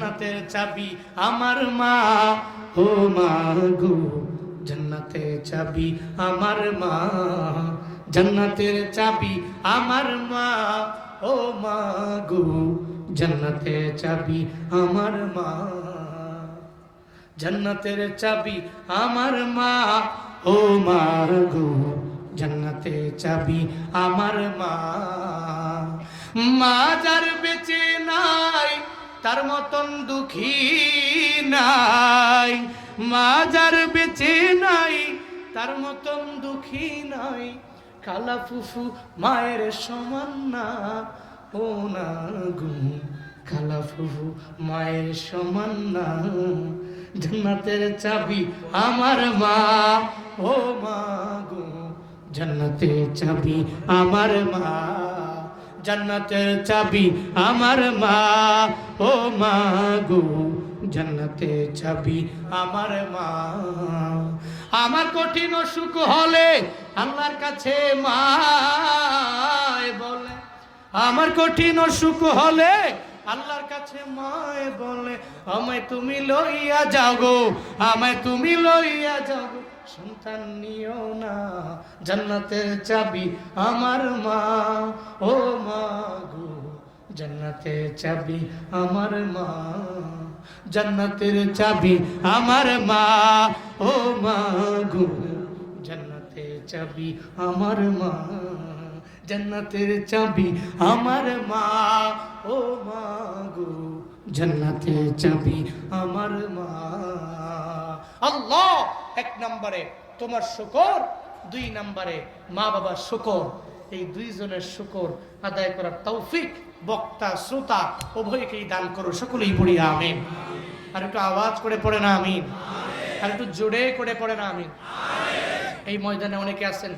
জান্নাতের চাবি আমার মা। ও মা গো, জান্নাতের চাবি আমার মা। জান্নাতের চাবি আমার মা। ও মা গো, জান্নাতের চাবি আমার মা। জান্নাতের চাবি আমার মা। ও মা গো, জান্নাতের চাবি আমার মা। মা যার বেঁচে নাই তার মতন দুঃখী নাই মা যার বেঁচে নাই, তার মতন দুঃখী নাই। কালা ফুফু মায়ের সমান না, ও না গো। খালা ফুফু মায়ের সমান না, জান্নাতের চাবি আমার মা, ও মা গো। জান্নাতের চাবি আমার মা। জান্নাতের চাবি আমার মা, ও মা গো। জান্নাতের চাবি আমার মা। আমার কঠিন অসুখ হলে আল্লাহর কাছে মা বলে। আমার কঠিন অসুখ হলে আল্লাহর কাছে মায় বলে। আমায় তুমি লইয়া যাও গো, আমায় তুমি লইয়া যাও গো। সন্তান নিও না, জান্নাতের চাবি আমার মা। ও মা গো, জান্নাতের চাবি আমার মা, জান্নাতের চাবি আমার মা। ও মা গো, জান্নাতের চাবি আমার মা, জান্নাতের চাবি আমার মা। ও মা গো, জান্নাতের চাবি আমার মা। আল্লাহ! এক নম্বরে তোমার শুকর, দুই নম্বরে মা বাবার শুকর। এই দুইজনের শুকর আদায় করার তৌফিক বক্তা, শ্রোতা, উভয়কেই দান করো, সকলেই পড়ি, আমিন। আর একটু আওয়াজ করে পড়ে না, আমিন। আর একটু জোরে করে পড়ে না, আমিন। এই ময়দানে অনেকে আছেন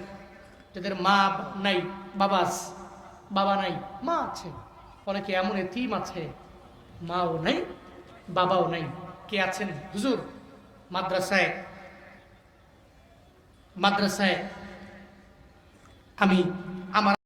যাদের মা নাই, বাবা বাবা নাই, মা আছে। অনেকে এমন এতিম আছে, মাও নাই, বাবাও নাই। কে আছেন? হুজুর, মাদ্রাসায় মাদ্রাসায় আমি আমার